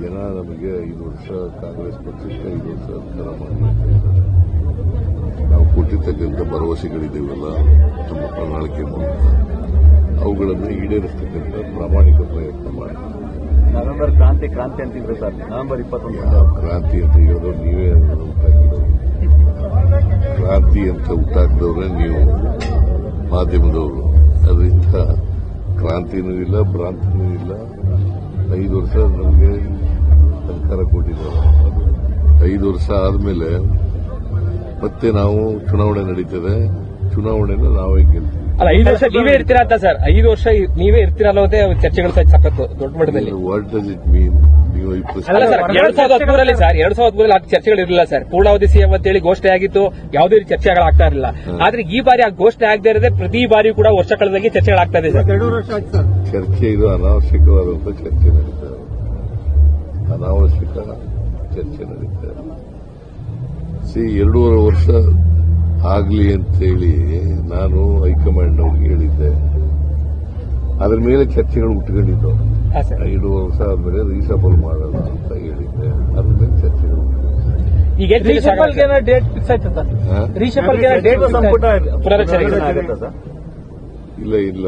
ಜನ ನಮಗೆ ಐದು ವರ್ಷ ಕಾಂಗ್ರೆಸ್ ಪಕ್ಷಕ್ಕೆ ಐದು ವರ್ಷ ಅಧಿಕಾರ ಮಾಡಿ. ನಾವು ಕೊಟ್ಟಿರ್ತಕ್ಕಂಥ ಭರವಸೆಗಳಿದ್ದೇವಲ್ಲ ನಮ್ಮ ಪ್ರಣಾಳಿಕೆ ಮೂಲಕ. ಅವುಗಳನ್ನು ಈಡೇರಿಸ್ತಕ್ಕಂಥ ಪ್ರಾಮಾಣಿಕ ಪ್ರಯತ್ನ ಮಾಡಿ. ನವೆಂಬರ್ ಕ್ರಾಂತಿ ಕ್ರಾಂತಿ ಅಂತಿದ್ರು ಸರ್ ನವೆಂಬರ್ ಇಪ್ಪತ್ತೊಂದು. ಕ್ರಾಂತಿ ಅಂತ ಹೇಳೋದು ನೀವೇ ಹುಟ್ಟಾಕಿದವರು ಕ್ರಾಂತಿ ಅಂತ ಹುಟ್ಟಾಕಿದವ್ರೆ ನೀವು ಮಾಧ್ಯಮದವರು. ಅದರಿಂದ ಕ್ರಾಂತಿನೂ ಇಲ್ಲ ಭ್ರಾಂತಿನೂ ಇಲ್ಲ. ಐದು ವರ್ಷ ನಮಗೆ ಸರ್ಕಾರ ಕೊಟ್ಟಿದ್ದಾರೆ. ಐದು ವರ್ಷ ಆದಮೇಲೆ ಮತ್ತೆ ನಾವು ಚುನಾವಣೆ ನಡೀತದೆ. ಚುನಾವಣೆನ ನಾವೇ ಗೆಲ್ತೀವಿ. ಅಲ್ಲ ಐದು ವರ್ಷ ನೀವೇ ಇರ್ತೀರಾ ಅಂತ ಸರ್? ಐದು ವರ್ಷ ನೀವೇ ಇರ್ತೀರಾ ಅನ್ನೋದೇ ಚರ್ಚೆಗಳು ಸಹ ಸಖತ್ತು ದೊಡ್ಡ ಮಟ್ಟದಲ್ಲಿ. ವಾಟ್ ಡಸ್ ಇಟ್ ಮೀನ್ ನೀವು ಈ ಪ್ರಶ್ನೆ ಅಲ್ಲ ಸರ್ ಎರಡ್ ಸಾವಿರದ ಹದಿಮೂರಲ್ಲಿ ಸರ್ ಎರಡ್ ಸಾವಿರದ ಹದಿಮೂರಲ್ಲಿ ಆ ಚರ್ಚೆಗಳು ಇರಲಿಲ್ಲ ಸರ್. ಪೂರ್ಣಾವಧಿ ಸಿಎಂ ಅಂತೇಳಿ ಘೋಷಣೆ ಆಗಿತ್ತು. ಯಾವುದೇ ರೀತಿ ಚರ್ಚೆಗಳಾಗ್ತಾ ಇರಲಿಲ್ಲ. ಆದ್ರೆ ಈ ಬಾರಿ ಆ ಘೋಷಣೆ ಆಗದೆ ಇರದೆ ಪ್ರತಿ ಬಾರಿ ಕೂಡ ವರ್ಷ ಕಳೆದಂಗೆ ಚರ್ಚೆಗಳಾಗ್ತಾ ಇದೆ ಸರ್. ಚರ್ಚೆ ಇದು ಅನಾವಶ್ಯಕವಾದಂತ ಚರ್ಚೆ. ಚರ್ಚೆ ನಡೀತಾ ಇದೆ ಸಿ ಎರಡೂವರೆ ವರ್ಷ ಆಗಲಿ ಅಂತೇಳಿ ನಾನು ಹೈಕಮಾಂಡ್ನವ್ರಿಗೆ ಹೇಳಿದ್ದೆ. ಅದ್ರ ಮೇಲೆ ಚರ್ಚೆಗಳು ಉಟ್ಕೊಂಡಿದ್ದು ಎರಡೂವರೆ ವರ್ಷ ಆದ್ಮೇಲೆ ರೀಸಬಲ್ ಮಾಡೋಣ ಅಂತ ಹೇಳಿದ್ದೆ. ಅದ್ರ ಮೇಲೆ ಚರ್ಚೆಗಳು. ಈಗ ಡೇಟ್ ಫಿಕ್ಸ್ ಆಯ್ತು. ಇಲ್ಲ ಇಲ್ಲ.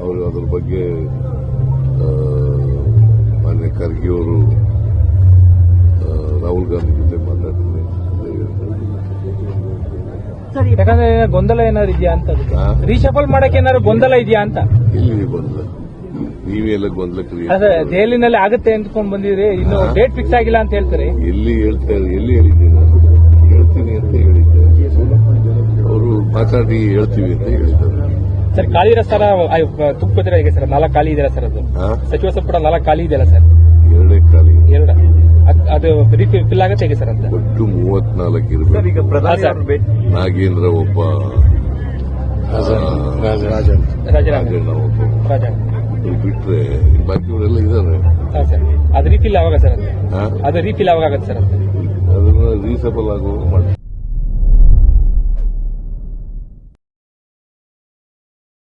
ಅವರು ಅದ್ರ ಬಗ್ಗೆ ಮಾನ್ಯ ಖರ್ಗೆ ಅವರು ರಾಹುಲ್ ಗಾಂಧಿ ಜೊತೆ ಮಾತಾಡ್ತೀನಿ. ಯಾಕಂದ್ರೆ ಗೊಂದಲ ಏನಾದ್ರು ಇದೆಯಾ ಅಂತ? ರೀಶಫಲ್ ಮಾಡಕ್ಕೆ ಏನಾದ್ರು ಗೊಂದಲ ಇದೆಯಾ ಅಂತ? ಎಲ್ಲಿ ಗೊಂದಲ. ನೀವೆಲ್ಲ ಗೊಂದಲ ಅದೇ ದೆಹಲಿನಲ್ಲಿ ಆಗುತ್ತೆ ಅಂದ್ಕೊಂಡ್ ಬಂದಿದ್ರಿ ಇನ್ನು ಡೇಟ್ ಫಿಕ್ಸ್ ಆಗಿಲ್ಲ ಅಂತ ಹೇಳ್ತಾರೆ? ಎಲ್ಲಿ ಹೇಳ್ತಾರೆ ಎಲ್ಲಿ ಹೇಳಿದ್ದೀನಿ ನಾನು? ಹೇಳ್ತೀನಿ ಅಂತ ಹೇಳಿದ್ದೆ. ಅವರು ಮಾತಾಡಿ ಹೇಳ್ತೀವಿ ಅಂತ ಹೇಳಿದ್ದಾರೆ ಸರ್ ಖಾಲಿ ಇರೋ ಸ್ಥಾನ ತುಪ್ಪದ್ರೆ ಹೇಗೆ ಸರ್? ನಾಲ್ಕು ಖಾಲಿ ಇದೆಯಲ್ಲ ಸರ್ ಅದು? ಸಚಿವ ಸಂಪುಟ ನಾಲ್ಕು ಖಾಲಿ ಇದೆಯಲ್ಲ ಸರ್? ಎರಡೇ ಖಾಲಿ. ಎರಡು? ಅದ್- ಫಿಲ್ ಆಗತ್ತೆ ಹೇಗೆ ಸರ್ ಅಂತ? ಒಟ್ಟು ಮೂವತ್ನಾಲ್ಕು ಸರ್ ಇರಬೇಕು ಈಗ ಪ್ರಧಾನಿ ಹಾ, ಸರ್. ಅವ್ರ ಭೇಟಿ ನಾಗೇಂದ್ರ ಒಬ್ಬ ಆ, ರಾಜೀನಾಮೆ ರಾಜಣ್ಣ. ಒಬ್ಬ. ರಾಜ ಇವ್ರು ಬಿಟ್ರೆ ಬಾಕಿಯವರೆಲ್ಲ ಇದ್ದಾರೆ. ಹಾ ಸರ್. ಅದು ರೀಫಿಲ್ ಆವಾಗ ಸರ್ ಅದು? ಹಾ? ಅದು ರೀಫಿಲ್ ಆವಾಗ ಆಗತ್ತೆ ಸರ್ ಅಂತ ಅದನ್ನ ರೀಸಬಲ್ ಆಗುವಾಗ ಮಾಡಿ